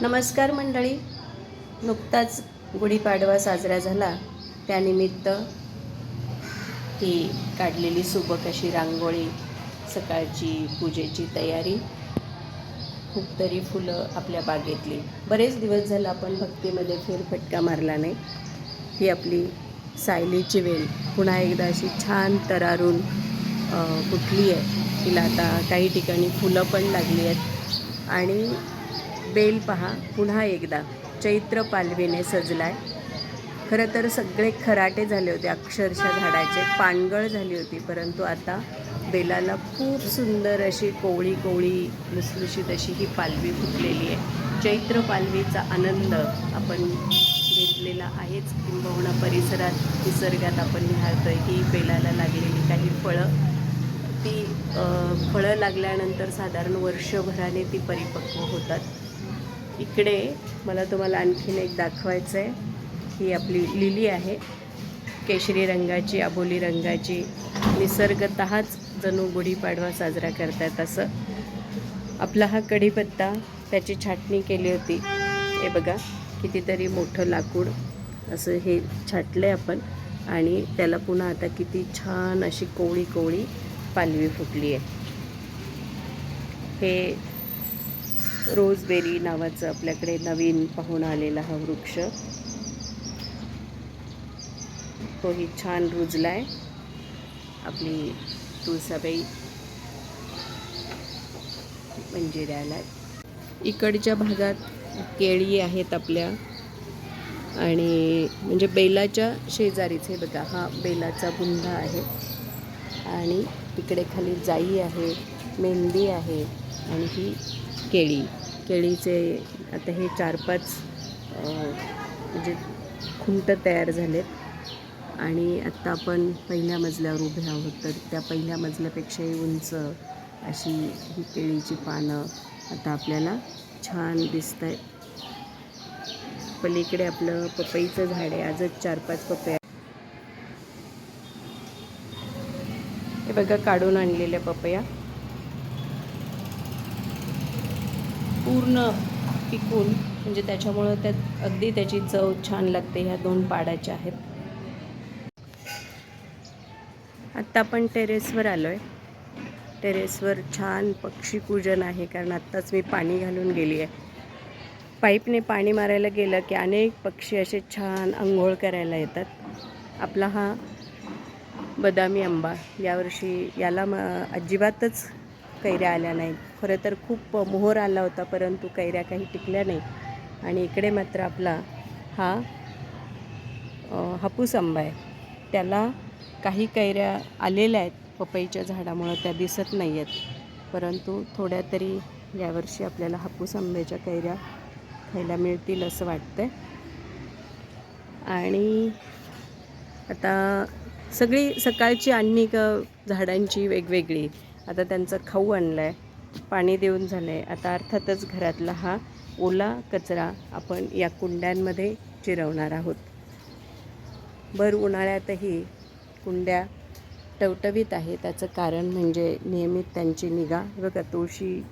नमस्कार मंडळी. नुकताच गुढीपाडवा साजरा झाला. त्यानिमित्त ही काढलेली सुबक अशी रांगोळी सकाळची पूजेची तयारी खूप तरी फुलं आपल्या बागेतली. बरेच दिवस झालं आपण भक्तीमध्ये फेरफटका मारला नाही. ही आपली सायलीची वेल पुन्हा एकदा अशी छान तरारून फुटली आहे तिला आता काही ठिकाणी फुलं पण लागली आहेत. आणि बेल पहा पुन्हा एकदा. चैत्र पालवीने सजलाय. खरं तर सगळे खराटे झाले होते अक्षरशः झाडाचे. पानगळ झाली होती परंतु आता बेलाला खूप सुंदर अशी कोवळी कोवळी लुसलुशीत अशी ही पालवी फुटलेली आहे. चैत्र पालवीचा आनंद आपण घेतलेला आहेच. किंबहुना परिसरात निसर्गात आपण निहाळतोय ही बेलाला लागलेली काही फळं. ती फळं लागल्यानंतर साधारण वर्षभराने ती परिपक्व होतात. इकडे मला तुम्हाला आणखीन एक दाखवायचं आहे. ही आपली लिली आहे. केशरी रंगाची आबोली रंगाची निसर्गतःच जणू गुढीपाडवा साजरा करतात असं. आपला हा कढीपत्ता त्याची छाटणी केली होती. हे बघा कितीतरी मोठं लाकूड असं हे छाटलं आहे आपण. आणि त्याला पुन्हा आता किती छान अशी कोवळी कोवळी पालवी फुटली आहे. हे रोजबेरी नावाचं आपल्याकडे नवीन पाहून आलेला हा वृक्ष. तोही छान रुजला आहे आपली तुळसाबाई म्हणजे मंजिऱ्याला इकडच्या भागात केळी आहेत आपल्या. आणि म्हणजे बेलाच्या शेजारीच हे बघा हा बेलाचा बुंदा आहे. आणि इकडे खाली जाई आहे मेहंदी आहे आणि ही केळी. केळीचे आता हे चार पाच म्हणजे खुंट तयार झालेत. आणि आत्ता आपण पहिल्या मजल्यावर उभे आहोत तर त्या पहिल्या मजल्यापेक्षाही उंच अशी ही केळीची पानं आता आपल्याला छान दिसत आहेत पलीकडे आपलं पपईचं झाड आहे आजच चार पाच पपया. हे बघा काढून आणलेल्या पपया. पूर्ण पिकून म्हणजे त्याच्यामुळं त्यात अगदी त्याची चव छान लागते ह्या दोन पाडाच्या आहेत. आत्ता आपण टेरेसवर आलो आहे टेरेसवर छान पक्षी पूजन आहे कारण आत्ताच मी पाणी घालून गेली आहे. पाईपने पाणी मारायला गेलं की अनेक पक्षी असे छान आंघोळ करायला येतात. आपला हा बदामी आंबा यावर्षी याला म अजिबातच कैऱ्या आल्या नाहीत. खरं तर खूप मोहर आला होता परंतु कैऱ्या काही टिकल्या नाही. आणि इकडे मात्र आपला हा हापूस आंबा आहे. त्याला काही कैऱ्या आलेल्या आहेत पपईच्या झाडामुळं त्या दिसत नाही आहेत परंतु थोड्या तरी यावर्षी आपल्याला हापूस आंब्याच्या कैऱ्या खायला मिळतील असं वाटतं आणि आता सगळी सकाळची आणणी क झाडांची वेगवेगळी. आता त्यांचं खाऊ आणलं आहे पाणी देऊन झालं आहे आता अर्थातच घरातला हा ओला कचरा आपण या कुंड्यांमध्ये चिरवणार आहोत. भर उन्हाळ्यातही कुंड्या टवटवीत आहे त्याचं कारण म्हणजे नियमित त्यांची निगा. व बघा तुळशी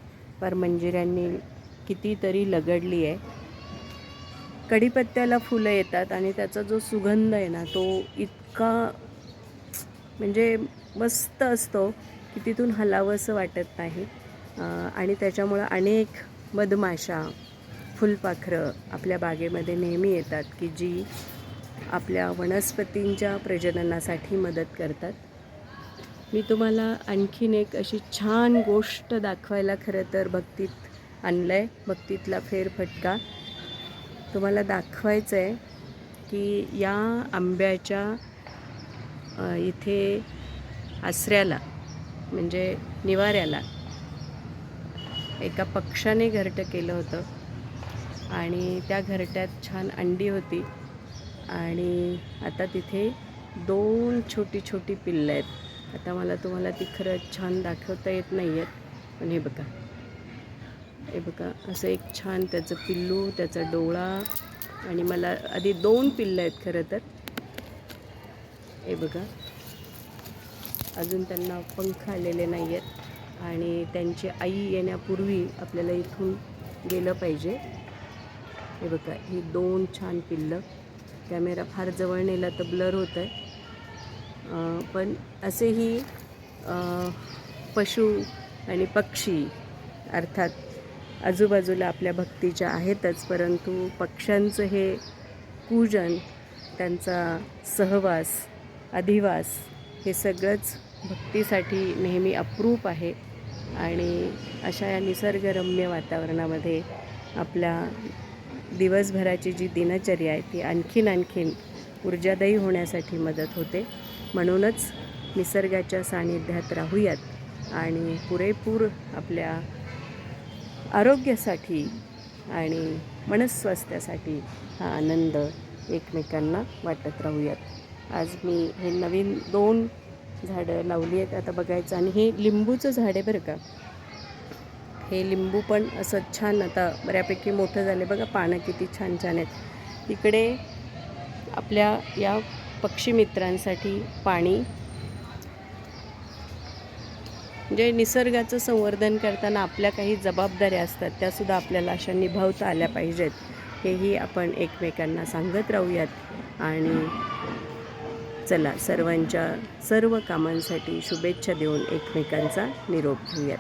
परमंजिऱ्यांनी कितीतरी लगडली आहे. कढीपत्त्याला फुलं येतात आणि त्याचा जो सुगंध आहे ना तो इतका म्हणजे मस्त असतो. की तिथून हलावंसं वाटत नाही. आणि त्याच्यामुळं अनेक मधमाशा फुलपाखरं आपल्या बागेमध्ये नेहमी येतात की जी आपल्या वनस्पतींच्या प्रजननासाठी मदत करतात. मी तुम्हाला आणखीन एक अशी छान गोष्ट दाखवायला खरं तर भक्तीत आणलं आहे भक्तीतला फेरफटका. तुम्हाला दाखवायचं आहे की या आंब्याच्या इथे आसऱ्याला म्हणजे निवाऱ्याला. एका पक्षाने घरटं केलं होतं. आणि त्या घरट्यात छान अंडी होती. आणि आता तिथे दोन छोटी छोटी पिल्लं आहेत. आता मला तुम्हाला ती खरं छान दाखवता येत नाही आहेत पण हे बघा. हे बघा असं एक छान त्याचं पिल्लू त्याचा डोळा आणि मला आधी दोन पिल्लं आहेत खरं तर. हे बघा. अजून त्यांना पंख आलेले नाही आहेत आणि त्यांची आई येण्यापूर्वी आपल्याला इथून गेलं पाहिजे. हे बघा ही दोन छान पिल्लं. कॅमेरा फार जवळ नेला तर ब्लर होत आहे पण असेही पशु आणि पक्षी अर्थात आजूबाजूला आपल्या भक्तीच्या आहेतच परंतु पक्ष्यांचं हे पूजन त्यांचा सहवास अधिवास हे सगळंच भक्तीसाठी नेहमी अप्रूप आहे आणि अशा या निसर्गरम्य वातावरणामध्ये आपल्या दिवसभराची जी दिनचर्या आहे ती आणखीन आणखीन ऊर्जादायी होण्यासाठी मदत होते. म्हणूनच निसर्गाच्या सानिध्यात राहूयात आणि पुरेपूर आपल्या आरोग्यासाठी आणि मनस्वास्थ्यासाठी हा आनंद एकमेकांना वाटत राहूयात. आज मी हे नवीन दोन झाडं लावली आहेत आता बघायचं. आणि हे लिंबूचं झाड आहे बरं का. हे लिंबू पण असं छान आता बऱ्यापैकी मोठं झालं बघा पानं किती छान छान आहेत. इकडे आपल्या या पक्षीमित्रांसाठी पाणी. म्हणजे निसर्गाचं संवर्धन करताना आपल्या काही जबाबदाऱ्या असतात त्यासुद्धा आपल्याला अशा निभावता आल्या पाहिजेत. हेही आपण एकमेकांना सांगत राहूयात. आणि चला सर्वांच्या सर्व कामांसाठी शुभेच्छा देऊन एकमेकांचा निरोप घेऊयात.